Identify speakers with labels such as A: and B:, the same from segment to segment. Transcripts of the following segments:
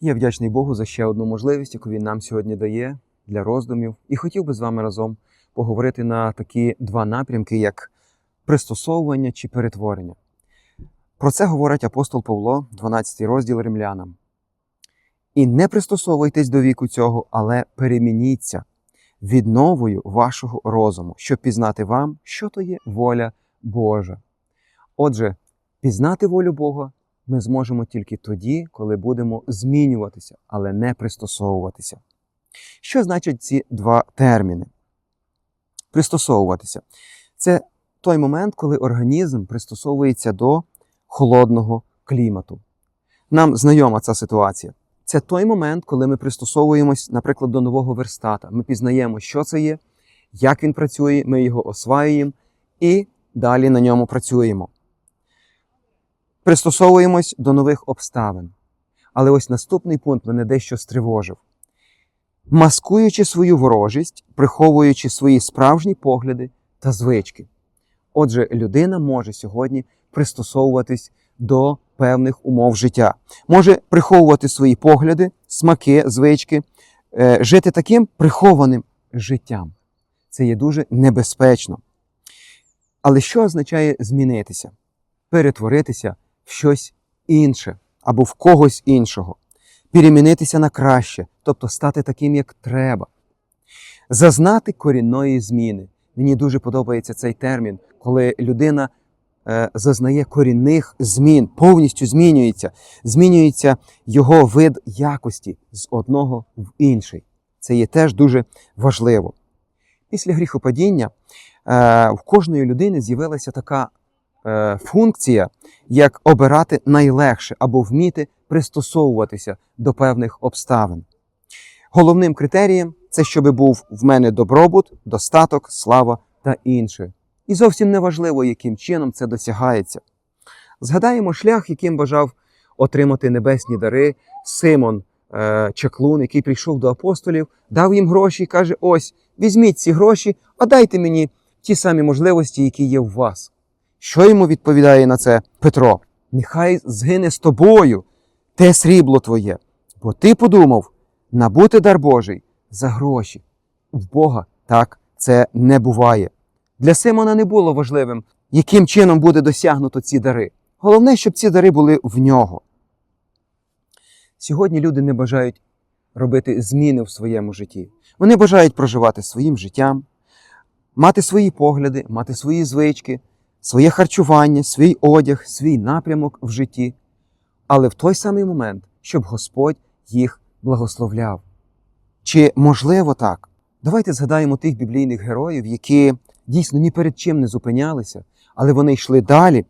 A: Я вдячний Богу за ще одну можливість, яку він нам сьогодні дає для роздумів, і хотів би з вами разом поговорити на такі два напрямки, як пристосовування чи перетворення. Про це говорить апостол Павло, 12 розділ римлянам. І не пристосовуйтесь до віку цього, але перемініться відновою вашого розуму, щоб пізнати вам, що то є воля Божа. Отже, пізнати волю Бога ми зможемо тільки тоді, коли будемо змінюватися, але не пристосовуватися. Що значать ці два терміни? Пристосовуватися це той момент, коли організм пристосовується до холодного клімату. Нам знайома ця ситуація. Це той момент, коли ми пристосовуємось, наприклад, до нового верстата. Ми пізнаємо, що це є, як він працює, ми його осваюємо і далі на ньому працюємо. Пристосовуємось до нових обставин. Але ось наступний пункт мене дещо стривожив. Маскуючи свою ворожість, приховуючи свої справжні погляди та звички. Отже, людина може сьогодні пристосовуватись до певних умов життя, може приховувати свої погляди, смаки, звички, е, жити таким прихованим життям. Це є дуже небезпечно. Але що означає змінитися? Перетворитися в щось інше або в когось іншого, перемінитися на краще, тобто стати таким, як треба, зазнати корінної зміни. Мені дуже подобається цей термін, коли людина е, зазнає корінних змін, повністю змінюється, змінюється його вид якості з одного в інший. Це є теж дуже важливо. Після гріхопадіння е, в кожної людини з'явилася така функція, як обирати найлегше або вміти пристосовуватися до певних обставин. Головним критерієм це щоб був в мене добробут, достаток, слава та інше. І зовсім не важливо, яким чином це досягається. Згадаємо шлях, яким бажав отримати небесні дари Симон е, Чаклун, який прийшов до апостолів, дав їм гроші і каже: Ось, візьміть ці гроші, а дайте мені ті самі можливості, які є у вас. Що йому відповідає на це Петро? Нехай згине з тобою те срібло твоє, бо ти подумав набути дар Божий за гроші. В Бога так це не буває. Для Симона не було важливим, яким чином буде досягнуто ці дари. Головне, щоб ці дари були в нього. Сьогодні люди не бажають робити зміни в своєму житті. Вони бажають проживати своїм життям, мати свої погляди, мати свої звички, своє харчування, свій одяг, свій напрямок в житті, але в той самий момент, щоб Господь їх благословляв. Чи можливо так? Давайте згадаємо тих біблійних героїв, які дійсно ні перед чим не зупинялися, але вони йшли далі,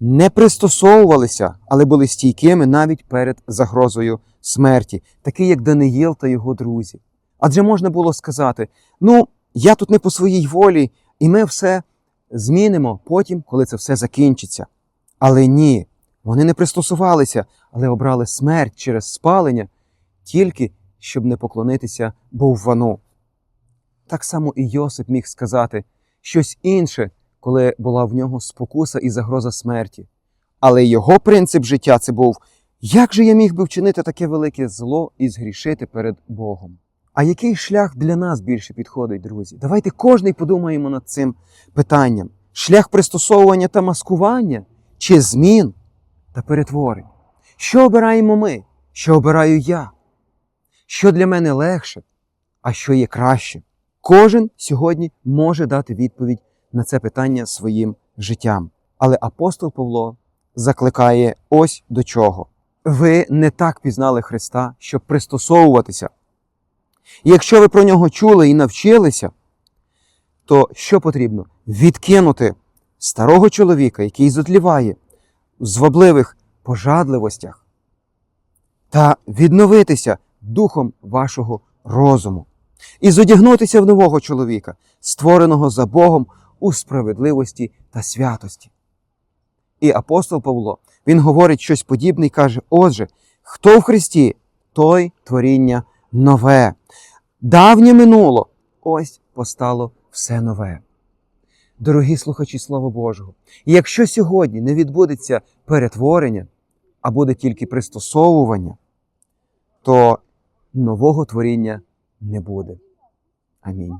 A: не пристосовувалися, але були стійкими навіть перед загрозою смерті, такі як Даниїл та його друзі. Адже можна було сказати: ну, я тут не по своїй волі, і ми все змінимо потім, коли це все закінчиться. Але ні, вони не пристосувалися, але обрали смерть через спалення, тільки щоб не поклонитися Боввану. Так само і Йосип міг сказати щось інше, коли була в нього спокуса і загроза смерті. Але його принцип життя це був, як же я міг би вчинити таке велике зло і згрішити перед Богом? А який шлях для нас більше підходить, друзі? Давайте кожний подумаємо над цим питанням: шлях пристосовування та маскування чи змін та перетворень? Що обираємо ми? Що обираю я? Що для мене легше, а що є краще? Кожен сьогодні може дати відповідь на це питання своїм життям. Але апостол Павло закликає ось до чого. Ви не так пізнали Христа, щоб пристосовуватися. І якщо ви про нього чули і навчилися, то що потрібно? Відкинути старого чоловіка, який зотліває в звабливих пожадливостях, та відновитися духом вашого розуму і зодягнутися в нового чоловіка, створеного за Богом у справедливості та святості. І апостол Павло він говорить щось подібне і каже: Отже, хто в Христі, той творіння нове. Давнє минуло, ось постало все нове. Дорогі слухачі Слова Божого, якщо сьогодні не відбудеться перетворення, а буде тільки пристосовування, то нового творіння не буде. Амінь.